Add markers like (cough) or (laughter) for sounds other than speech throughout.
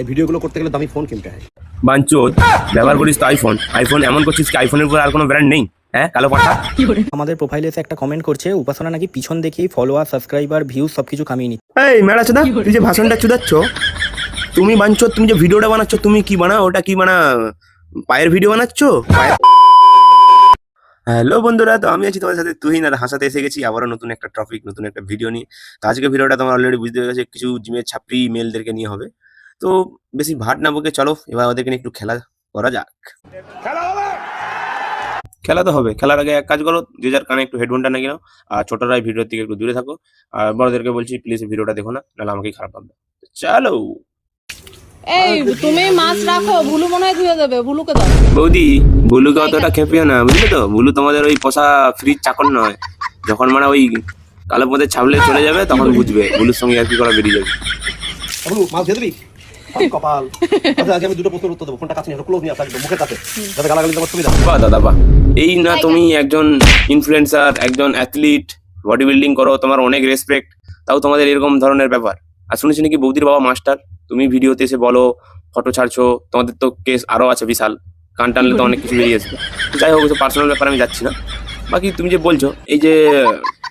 এই ভিডিওগুলো করতে গেলে দামি ফোন কিনতে হয়। বাঞ্চোদ ব্যবহার করিস তো আইফোন আইফোন এমন করছিস কি আইফোনের উপর আর কোনো ব্র্যান্ড নেই হ্যাঁ কালো পাঠা আমাদের প্রোফাইলে এসে একটা কমেন্ট করছে উপাসনা নাকি পিছন দেখেই ফলোয়ার সাবস্ক্রাইবার ভিউজ সবকিছু কামিয়ে নিচ্ছে। এই মেড়া চোদা তুই যে ভাষণটা চুদাচ্ছ তুমি বাঞ্চো তুমি যে ভিডিওটা বানাচ্ছ তুমি কি বানাও ওটা কি বানা পায়ের ভিডিও বানাচ্ছ? হ্যালো বন্ধুরা তো আমি আছি তোমার সাথে তুহিন আর হাসাতে এসে গেছি আবারও নতুন একটা টপিক নতুন একটা ভিডিও নিয়ে। তো আজকে ভিডিওটা তোমার অলরেডি বুঝতে পেরেছে কিছু জিমের ছাপড়ি মেলদেরকে নিয়ে হবে। তো বেশি ভাট না বকে চলো এবার ওদেরকে নিয়ে একটু খেলা করা যাক। খেলা তো হবে খেলার আগে এক কাজ করো যে যার কানে একটু হেডফোনটা নিয়ে নাও আর ছোটরা এই ভিডিওর থেকে একটু দূরে থাকো আর বড়দেরকে বলছি প্লিজ ভিডিওটা দেখো না নাহলে আমাকেই খারাপ লাগবে চলো! এই তুমি মাছ রাখো ভুলু মনে হয় ধুয়ে দেবে ভুলুকে দাও। বৌদি বুলুকে অতটা খেপিও না বুঝলে তো? বুলু তোমাদের ওই পোষা ফ্রিজ চাকর নয়। যখন মানে ওই কালো পথে ছাবলে চলে যাবে তখন বুঝবে বুলুর সঙ্গে আর কি করা বেরিয়ে যাবে। বাবু মাছ আরে কপাল। আচ্ছা আজকে আমি দুটো প্রশ্নের উত্তর দেবো। ফোনটা কাছে নিয়ে ক্লোজ নিয়ে আসা একদম মুখের কাছে। যাতে গালাগালি তোমার সুবিধা বাহ দাদা বাহ। এই না তুমি একজন ইনফ্লুয়েন্সার একজন অ্যাথলিট বডি বিল্ডিং করো তোমার অনেক রেসপেক্ট তাও তোমাদের এরকম ধরনের ব্যাপার আর শুনেছি নাকি বৌদির বাবা মাস্টার তুমি ভিডিওতে এসে বলো ফটো ছাড়ছো তোমাদের তো কেস আরও আছে বিশাল। কান টানলে তো অনেক কিছু বেরিয়ে আসবে। যাই হোক পার্সোনাল ব্যাপার আমি যাচ্ছি না। বাকি তুমি যে বলছো এই যে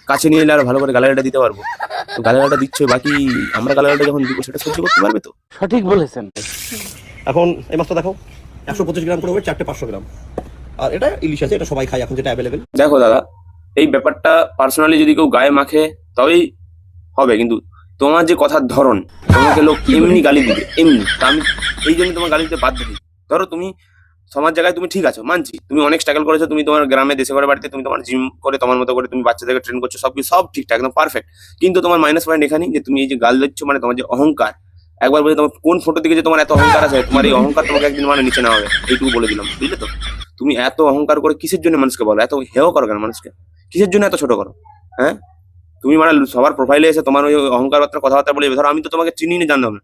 কাছে নিয়ে এলে আরও ভালো করে গালাগালিটা দিতে পারব। তো গালাগালিটা দিচ্ছ বাকি আমরা গালাগালিটা যখন দিব সেটা সহ্য করতে পারবে তো? সঠিক বলেছেন। এখন এই মাছটা দেখো একশো পঁচিশ গ্রাম করে হবে চারটে পাঁচশো গ্রাম। আর এটা ইলিশ আছে এটা সবাই খায় এখন যেটা অ্যাভেলেবেল দেখো দাদা এই ব্যাপারটা পার্সোনালি যদি কেউ গায়ে মাখে তবেই হবে কিন্তু তোমার যে কথার ধরন তোমাকে লোক এমনি গালি দিবে এমনি। আমি এই জন্য তোমার গালি দিতে বাধ্য দিই ধরো তুমি সমাজ জায়গায় তুমি ঠিক আছো, মানছি। তুমি অনেক স্ট্রাগল করেছ, তুমি তোমার গ্রামে দেশে করে বাড়িতে, তুমি তোমার জিম করে, তোমার মতো করে তুমি বাচ্চাদেরকে ট্রেন করছ, সব কিছু, সব ঠিকঠাক, একদম পারফেক্ট কিন্তু তোমার মাইনাস পয়েন্ট এখানেই যে তুমি এই যে গাল দিচ্ছ মানে তোমার যে অহংকার, একবার বলে তোমার কোন ফটো দিকে যে তোমার এত অহংকার আছে, তোমার এই অহংকার তোমাকে একদিন মানে নিচে নেওয়া হবে এইটুকু বলে দিলাম, বুঝলে তো? তুমি এত অহংকার করে কিসের জন্য মানুষকে বলো, এত হেও করো কেন মানুষকে? কিসের জন্য এত ছোট করো হ্যাঁ? তুমি মানে সবার প্রোফাইলে এসে তোমার ওই অহংকার বার্তা কথাবার্তা বলে, ধরো আমি তো তোমাকে চিনি না, জানতাম না।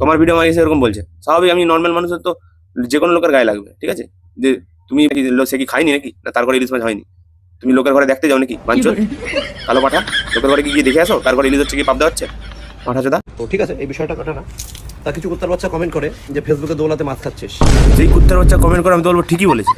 তোমার ভিডিও আমাকে এসে এরকম বলছে। স্বাভাবিক আমি নর্মাল মানুষের তো যে কোনো লোকের গায়ে লাগবে ঠিক আছে? যে তুমি সে কি খাইনি নাকি? না তার ঘরে ইলিশ মাছ হয়নি। তুমি লোকের ঘরে দেখতে যাও নাকি? বাঞ্চল কালো পাঠা লোকের ঘরে কি গিয়ে দেখে আসো? তারপরে ইলিশ হচ্ছে কি পাবদা হচ্ছে? পাঠা চোদা তো ঠিক আছে এই বিষয়টা কাটা না। তা কিছু কুত্তার বাচ্চা কমেন্ট করে যে ফেসবুকে দৌলাতে মাছ খাচ্ছিস। যেই কুত্তার বাচ্চা কমেন্ট করে আমি তো বলব ঠিকই বলেছি।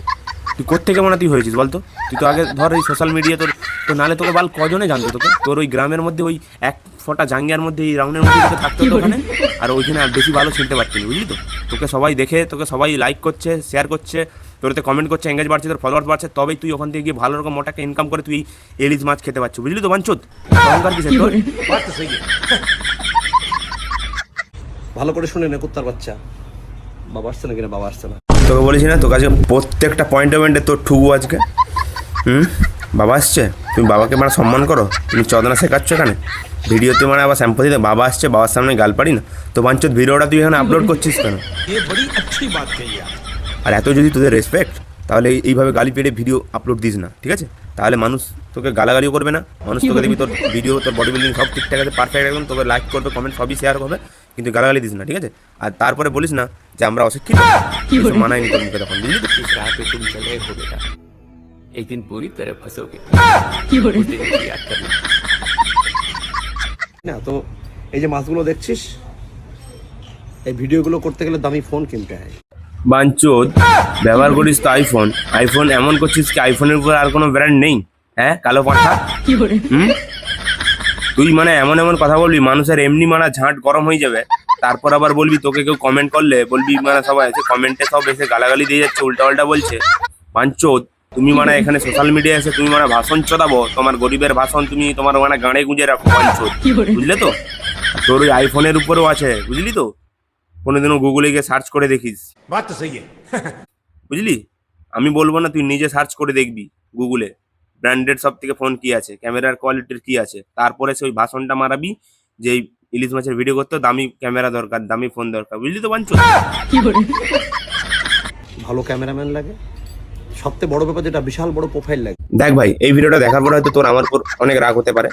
তুই কোথেকে মানে তুই হয়েছিস বলতো? তুই তো আগে ধর এই সোশ্যাল মিডিয়া তোর, তো নালে তোকে বাল কজনে জানতো তোকে? তোর ওই গ্রামের মধ্যে ওই এক ফোঁটা জাঙ্গিয়ার মধ্যে এই রাউন্ডের মধ্যে তোকে থাকতো ওখানে। আর ওইখানে আর বেশি ভালো চিনতে পারছিস বুঝলি তো? তোকে সবাই দেখে, তোকে সবাই লাইক করছে শেয়ার করছে তোরতে কমেন্ট করছে এঙ্গেজ বাড়ছে, তোর ফলোয়ার বাড়ছে, তবেই তুই ওখান থেকে গিয়ে ভালো রকম মোটাকে ইনকাম করে তুই এলিজ মাছ খেতে পারছিস বুঝলি তো বাঞ্চুত? তোর? ভালো করে শুনে নে কুত্তার বাচ্চা। বাবা আসছে না কিনা বাবা আসছে না। তোকে বলেছি না তোকে আজকে প্রত্যেকটা পয়েন্টে পয়েন্টে তোর ঠুকু আজকে। হুম? বাবা আসছে? তুমি বাবাকে মানে সম্মান করো? তুমি চদনা শেখাচ্ছ এখানে? ভিডিওতে মানে আবার স্যাম্পল দিতে। বাবা আসছে বাবার সামনে গাল পারি না। তো বাঞ্চত ভিডিওটা তুই এখানে আপলোড করছিস কেন? আর এত যদি তোদের রেসপেক্ট তাহলে এইভাবে গালি পেড়ে ভিডিও আপলোড দিস না ঠিক আছে? তাহলে মানুষ তোকে গালাগালিও করবে না। মানুষ তোকে দেখবি তোর ভিডিও তোর বডি বিল্ডিং সব ঠিকঠাক আছে পারফেক্ট একদম। তোকে লাইক করবে কমেন্ট সবই শেয়ার করবে কিন্তু গালাগালি দিস না ঠিক আছে? আর তারপরে বলিস না যে আমরা অশিক্ষিত। মানায়নি তোর মুখে তখন। বুঝলি তো? রাহ তুমি চলে হো বেটা। একদিন পুরি তরফ ফসোগে। না। তো এই যে মাছগুলো দেখছিস এই ভিডিওগুলো করতে গেলে দামি ফোন কিনতে হয়। বাঞ্চোদ ব্যবহার করিস তো আইফোন আইফোন এমন করছিস কি আইফোনের উপর আর কোনো ব্র্যান্ড নেই? হ্যাঁ কালো পাঠা? হুম? তুই মানে এমন এমন কথা বলবি মানুষের এমনি মানে ঝাঁট গরম হয়ে যাবে। তারপর আবার বলবি তোকে কেউ কমেন্ট করলে বলবি মানে সবাই এসে কমেন্টে সব এসে গালাগালি দিয়ে যাচ্ছে উল্টা উল্টা বলছে। বাঞ্চোদ তুমি মানে এখানে সোশ্যাল মিডিয়া এসে তুমি মানে ভাষণ চোদাবো তোমার গরিবের ভাষণ তুমি তোমার মানে গাঁড়ে গুঁজে রাখো বাঞ্চোদ বুঝলে তো? তোর ওই আইফোনের উপরেও আছে বুঝলি তো? কোনোদিনও গুগলে গিয়ে সার্চ করে দেখিস। (laughs) বুঝলি? আমি বলব না তুই নিজে সার্চ করে দেখবি গুগলে ব্র্যান্ডেড সব থেকে ফোন কি আছে? ক্যামেরার কোয়ালিটির কি আছে? তারপরে সেই ভাষণটা মারাবি যে ইলিশ মাছের ভিডিও করতে দামি ক্যামেরা দরকার দামি ফোন দরকার বুঝলি তো বাঞ্চু? ভালো ক্যামেরাম্যান লাগে। সবচেয়ে বড় ব্যাপার যেটা বিশাল বড় প্রোফাইল লাগে। দেখ ভাই এই ভিডিওটা দেখার পর হয়তো তোর আমার উপর অনেক রাগ হতে পারে।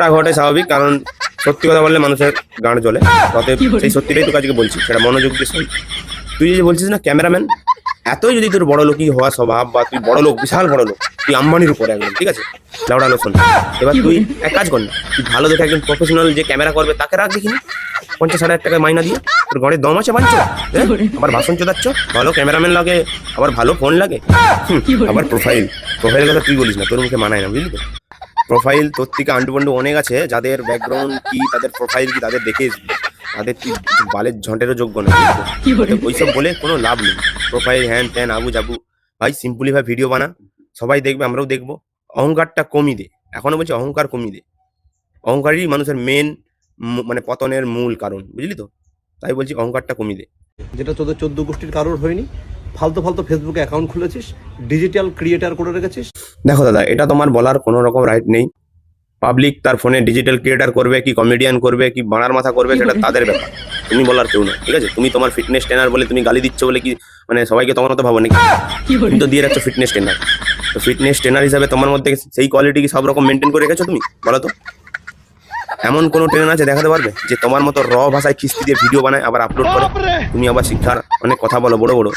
রাগ হওয়াটাই স্বাভাবিক কারণ সত্যি কথা বললে মানুষের গাঁড় জ্বলে। অতএব সেই সত্যিটাই তোকে আজকে বলছি সেটা মনোযোগ দিয়ে শোন। তুই যে বলছিস না ক্যামেরাম্যান এতই যদি তোর বড় লোকই হওয়া স্বভাব বা তুই বড় লোক বিশাল বড় লোক তুই আম্বানির উপরে একদম ঠিক আছে? লাউডা লোক শোন। এবার তুই এক কাজ কর না তুই ভালো দেখে একজন প্রফেশনাল যে ক্যামেরা করবে তাকে রাখ দেখিনি। পঞ্চাশ হাজার টাকা মাইনা দিয়ে তোর ঘরে দম আছে বাঞ্চ আবার ভাষণ চোদাচ্ছ ভালো ক্যামেরাম্যান লাগে আবার ভালো ফোন লাগে। হুম, আবার প্রোফাইল প্রোফাইলের কথা তুই বলিস না তোর মুখে মানায় না বুঝলি তো? প্রোফাইল তোর থেকে আন্ডু অনেক আছে যাদের ব্যাকগ্রাউন্ড কি তাদের প্রোফাইল কি তাদের দেখে। তাদের বালের ঝন্টেরও যোগ্য না? ওইসব বলে কোনো লাভ নেই। প্রোফাইল হ্যান ত্যান আবু যাবু ভাই সিম্পলি ভাই ভিডিও বানা। সবাই দেখবে আমরাও দেখব। অহংকারটা কমিয়ে দে। এখনও বলছি অহংকার কমিয়ে দে। অহংকারই মানুষের মেন মানে পতনের মূল কারণ বুঝলি তো? তাই বলছি অহংকারটা কমিয়ে দে। যেটা তোদের চোদ্দ গোষ্ঠীর কারোর হয়নি। ফালতু ফালতু ফেসবুকে অ্যাকাউন্ট খুলেছিস। ডিজিটাল ক্রিয়েটার করে রেখেছিস। দেখো দাদা এটা তোমার বলার কোনো রকম রাইট নেই। পাবলিক তার ফোনে ডিজিটাল ক্রিয়েটার করবে কি কমেডিয়ান করবে কি বানার মাথা করবে সেটা তাদের ব্যাপার। তুমি বলার কেউ না ঠিক আছে? তুমি তোমার ফিটনেস ট্রেনার বলে তুমি গালি দিচ্ছ বলে কি মানে সবাইকে তোমার মতো ভাবো নাকি? তুমি তো দিয়ে রাখছো ফিটনেস ট্রেনার তো ফিটনেস ট্রেনার হিসাবে তোমার মধ্যে সেই কোয়ালিটি কি সব রকম মেনটেন করে রেখেছো তুমি? বলো তো। এমন কোনো ট্রেনার আছে দেখাতে পারবে? যে তোমার মতো র ভাষায় কিস্তি দিয়ে ভিডিও বানায়, আবার আপলোড করে। তুমি আবার শিক্ষার অনেক কথা বলো, বড় বড়।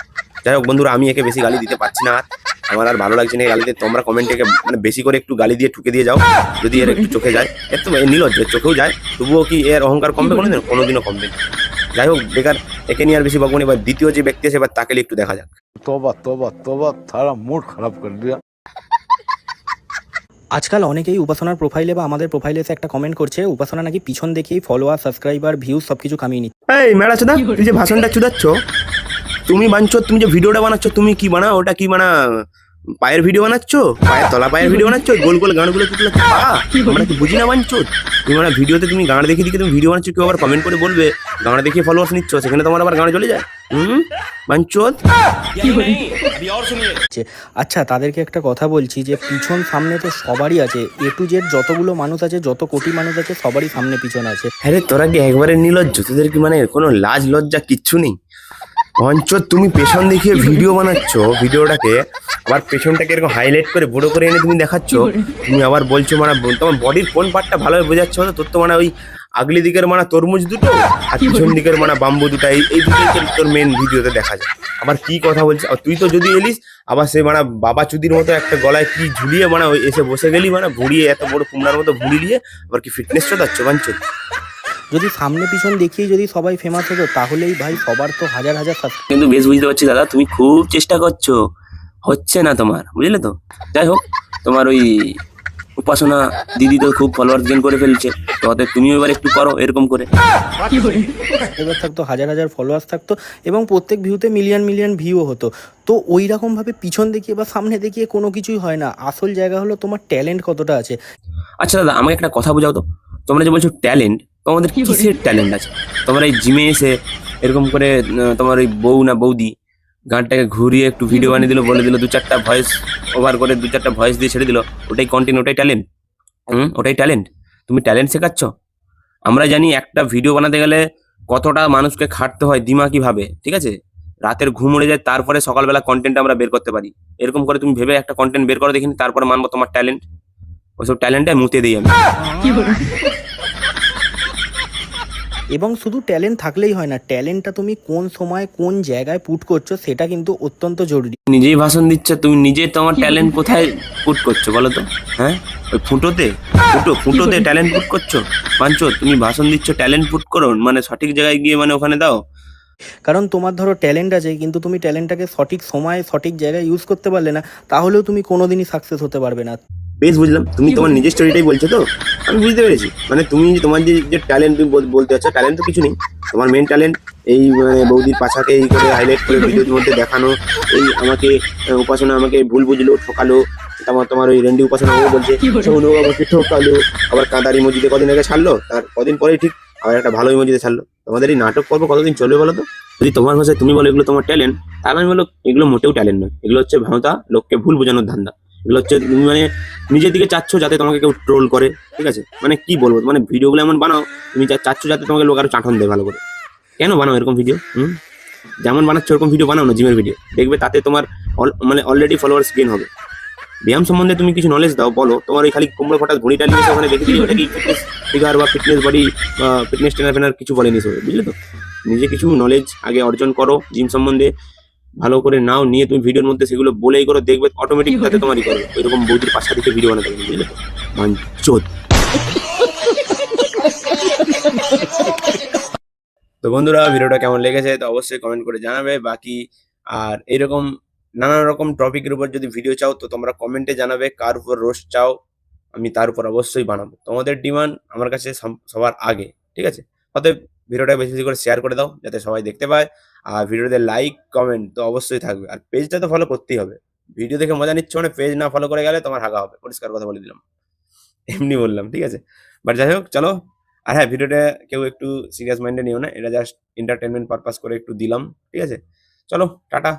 যাই হোক বন্ধুরা, আমি একে বেশি গালি দিতে পারছি না আর। আমার আর ভালো লাগছে না এই গালিতে। তোমরা কমেন্টে মানে বেশি করে একটু গালি দিয়ে ঠুকে দিয়ে যাও যদি এর একটু চোখে যায়। এর তো নিলজ্জ চোখেও যায়। তবুও কি এর অহংকার কমবে? কোনোদিন কোনোদিনও কমবে না। যাই হোক বেকার একে নিয়ে আর বেশি বকবনি এবার দ্বিতীয় যে ব্যক্তি আছে এবার তাকে একটু দেখা যাক। তবা তবা তবা তারা মুড খারাপ করে দিয়া আজকাল অনেকেই উপাসনার প্রোফাইলে বা আমাদের প্রোফাইলে এসে একটা কমেন্ট করছে উপাসনা নাকি পিছন দেখেই ফলোয়ার সাবস্ক্রাইবার ভিউজ সবকিছু কামিয়ে নিচ্ছে। এই মেড়া চুদা তুই যে ভাষণটা চুদাচ্ছ তুমি বানছো তুমি যে ভিডিওটা বানাচ্ছ তুমি কি বানাও ওটা কি বানা পায়ের ভিডিও বানাচ্ছ? পায়ের তলা পায়ের ভিডিও বানাচ্ছ? গোল গোল গানগুলো তুলে পা আমরা কি বুঝি না বানছো? তুমি মানে ভিডিওতে তুমি গান দেখে দেখে তুমি ভিডিও বানাচ্ছ কেউ আবার কমেন্ট করে বলবে গান দেখে ফলোয়ার্স নিচ্ছ সেখানে তোমার আবার গান চলে যায়। হুম? বাঞ্চোদ আচ্ছা তাদেরকে একটা কথা বলছি যে পিছন সামনে তো সবারই আছে। এ টু জেড যতগুলো মানুষ আছে যত কোটি মানুষ আছে সবারই সামনে পিছন আছে। হ্যাঁ তোরা কি একবারে নিলজ্জ তোদের কি মানে কোনো লাজ লজ্জা কিচ্ছু নেই? মঞ্চ তুমি পেছন দেখিয়ে ভিডিও বানাচ্ছ ভিডিওটাকে আবার পেছনটাকে এরকম হাইলাইট করে বড় করে এনে তুমি দেখাচ্ছ। তুমি আবার বলছো মানে তোমার বডির কোন পার্টটা ভালোভাবে বোঝাচ্ছ না তোর তো মানে ওই আগলি দিকের মানে তরমুজ দুটো আর পিছন দিকের মানে বাম্বু দুটো এই এই দুটোই তোর- মেন ভিডিওতে দেখা যায়। আবার কি কথা বলছিস আর তুই তো যদি এলিস আবার সে মানে বাবা চুদির মতো একটা গলায় কি ঝুলিয়ে মানে ওই এসে বসে গেলি মানে ভুড়িয়ে এত বড় কুমড়ার মতো ভুড়ি দিয়ে আবার কি ফিটনেস চোদাচ্ছ বাঞ্চো যদি সামনে পিছন দেখিয়ে যদি সবাই ফেমাস হতো তাহলেই ভাই সবার তো হাজার হাজার কিন্তু বেশ বুঝতে পারছি দাদা তুমি খুব চেষ্টা করছ। হচ্ছে না তোমার বুঝলে তো? যাই হোক তোমার ওই উপাসনা দিদি তো খুব ফলোয়ার গেন করে ফেলছে। তো অতএব তুমিও এবার একটু করো এরকম করে। এবার থাকতো হাজার হাজার ফলোয়ার্স থাকতো এবং প্রত্যেক ভিউতে মিলিয়ন মিলিয়ন ভিউও হতো। তো ওই রকমভাবে পিছন দেখিয়ে বা সামনে দেখিয়ে কোনো কিছুই হয় না। আসল জায়গা হলো তোমার ট্যালেন্ট কতটা আছে। আচ্ছা দাদা আমাকে একটা কথা বোঝাও তো। তোমরা যে বলছো ট্যালেন্ট তোমাদের কিসের ট্যালেন্ট আছে? তোমরা এই জিমে এসে এরকম করে তোমার ওই বউ না বৌদি গানটাকে ঘুরিয়ে একটু ভিডিও বানিয়ে দিল বলে দিল দু চারটা ভয়েস ওভার করে দু চারটা ভয়েস দিয়ে ছেড়ে দিল। ওটাই কন্টেন্ট ওটাই ট্যালেন্ট হুম? ওটাই ট্যালেন্ট তুমি ট্যালেন্ট শেখাচ্ছ? আমরা জানি একটা ভিডিও বানাতে গেলে কতটা মানুষকে খাটতে হয় দিমাকিভাবে ঠিক আছে? রাতের ঘুম উড়ে যায় তারপরে সকালবেলা কন্টেন্ট আমরা বের করতে পারি। এরকম করে তুমি ভেবে একটা কন্টেন্ট বের করো দেখিনি তারপরে মানবো তোমার ট্যালেন্ট ওইসব ট্যালেন্টে মুতে দিই আমি। এবং শুধু ট্যালেন্ট থাকলেই হয় না ট্যালেন্টটা তুমি কোন সময় কোন জায়গায় পুট করছ সেটা কিন্তু অত্যন্ত জরুরি। নিজেই ভাষণ দিচ্ছ তুমি নিজে তোমার ট্যালেন্ট কোথায় পুট করছ বলো তো? হ্যাঁ? ওই ফুটোতে? ফুটো ফুটোতে ট্যালেন্ট পুট করছ? মানছো? তুমি ভাষণ দিচ্ছ ট্যালেন্ট পুট করো মানে সঠিক জায়গায় গিয়ে মানে ওখানে দাও। কারণ তোমার ধরো ট্যালেন্ট আছে কিন্তু তুমি ট্যালেন্টটাকে সঠিক সময়ে সঠিক জায়গায় ইউজ করতে পারলে না তাহলেও তুমি কোনোদিনই সাকসেস হতে পারবে না। বেশ বুঝলাম। তুমি তোমার নিজের স্টোরিটাই বলছো তো? আমি বুঝতে পেরেছি। মানে তুমি তোমার যে যে ট্যালেন্ট তুমি বলতে চাচ্ছ ট্যালেন্ট তো কিছু নেই। তোমার মেন ট্যালেন্ট এই মানে বৌদির পাছাকে এই করে হাইলাইট করে ভিডিওর মধ্যে দেখানো এই আমাকে উপাসনা আমাকে ভুল বুঝলো ঠকালো তোমার তোমার ওই রেন্ডি উপাসনা ও বলছে সৌনু আমাকে ঠকালো আবার কাঁদারি মসজিদে কদিন আগে ছাড়লো তার কদিন পরেই ঠিক আবার একটা ভালো মসজিদে ছাড়লো। তোমাদের এই নাটক পর্ব কতদিন চলবে বলো তো? যদি তোমার ভাষায় তুমি বলো এগুলো তোমার ট্যালেন্ট তাহলে আমি বলো এগুলো মোটেও ট্যালেন্ট নয়। এগুলো হচ্ছে ভাঁতা লোককে ভুল বোঝানোর ধান্দা। এগুলো হচ্ছে তুমি মানে নিজের দিকে চাচ্ছ যাতে তোমাকে কেউ ট্রোল করে, ঠিক আছে? মানে কি বলব? মানে ভিডিওগুলো এমন বানাও, তুমি চাচ্ছ যাতে তোমাকে লোক আরও চাটন দেয় ভালো করে। কেন বানাও এরকম ভিডিও হুম? যেমন বানাচ্ছ ওরকম ভিডিও বানাও না জিমের ভিডিও দেখবে তাতে তোমার মানে অলরেডি ফলোয়ার্স গেন হবে। ব্যায়াম সম্বন্ধে তুমি কিছু নলেজ দাও, বলো। তোমার ওই খালি কুমড়ো ফাটা ঘড়িটা নিয়ে ওখানে দেখে দিলে ওটা কি ফিটনেস ফিগার বা ফিটনেস বডি ফিটনেস ট্রেনার ফেনার কিছু বলেনি সবাই, বুঝলে তো? নিজে কিছু নলেজ আগে অর্জন করো জিম সম্বন্ধে। ভালো করে নাও নিয়ে তুমি ভিডিওর মধ্যে সেগুলো বলেই করো দেখবে অটোমেটিক তাতে তোমারই করবে। ওইরকম বৌদির পাশা দিকে ভিডিও বানাতে হবে বুঝলে তো? মাঞ্চোদ তো বন্ধুরা ভিডিওটা কেমন লেগেছে তো অবশ্যই কমেন্ট করে জানাবে। বাকি আর এরকম নানান রকম টপিকের উপর যদি ভিডিও চাও তো তোমরা কমেন্টে জানাবে কার উপর রোস্ট চাও আমি তার উপর অবশ্যই বানাবো। তোমাদের ডিমান্ড আমার কাছে সবার আগে ঠিক আছে? অতএব ভিডিওটা বেশি বেশি করে শেয়ার করে দাও যাতে সবাই দেখতে পায়। আর ভিডিওতে লাইক কমেন্ট তো অবশ্যই থাকবে। আর পেজটা তো ফলো করতেই হবে। ভিডিও দেখে মজা নিচ্ছ মানে পেজ না ফলো করে গেলে তোমার হাগা হবে। পরিষ্কার কথা বলে দিলাম। এমনি বললাম, ঠিক আছে? বাট যাই হোক, চলো। আর হ্যাঁ ভিডিওটা কেউ একটু সিরিয়াস মাইন্ডে নিও না। এটা জাস্ট এন্টারটেনমেন্ট পারপাস করে একটু দিলাম, ঠিক আছে? চলো, টাটা।